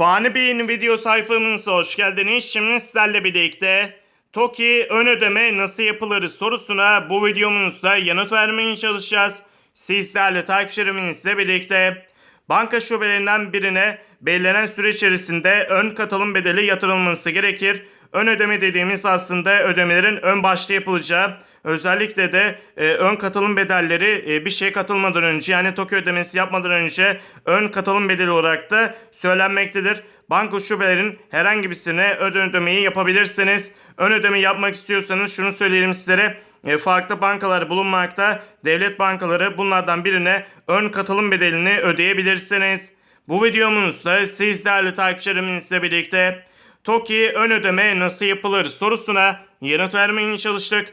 Fani Bey'in video sayfamıza hoş geldiniz. Şimdi sizlerle birlikte TOKİ ön ödeme nasıl yapılır sorusuna bu videomuzda yanıt vermeye çalışacağız. Sizlerle takipçilerimizle birlikte banka şubelerinden birine belirlenen süre içerisinde ön katılım bedeli yatırılması gerekir. Ön ödeme dediğimiz aslında ödemelerin ön başta yapılacağı özellikle de e, ön katılım bedelleri e, bir şeye katılmadan önce yani TOKİ ödemesi yapmadan önce ön katılım bedeli olarak da söylenmektedir. Banka şubelerin herhangi birisine ön ödemeyi yapabilirsiniz. Ön ödeme yapmak istiyorsanız şunu söyleyelim sizlere. E, farklı bankalar bulunmakta. Devlet bankaları bunlardan birine ön katılım bedelini ödeyebilirsiniz. Bu videomuzda siz değerli takipçilerimizle birlikte TOKİ ön ödeme nasıl yapılır sorusuna yanıt vermeye çalıştık.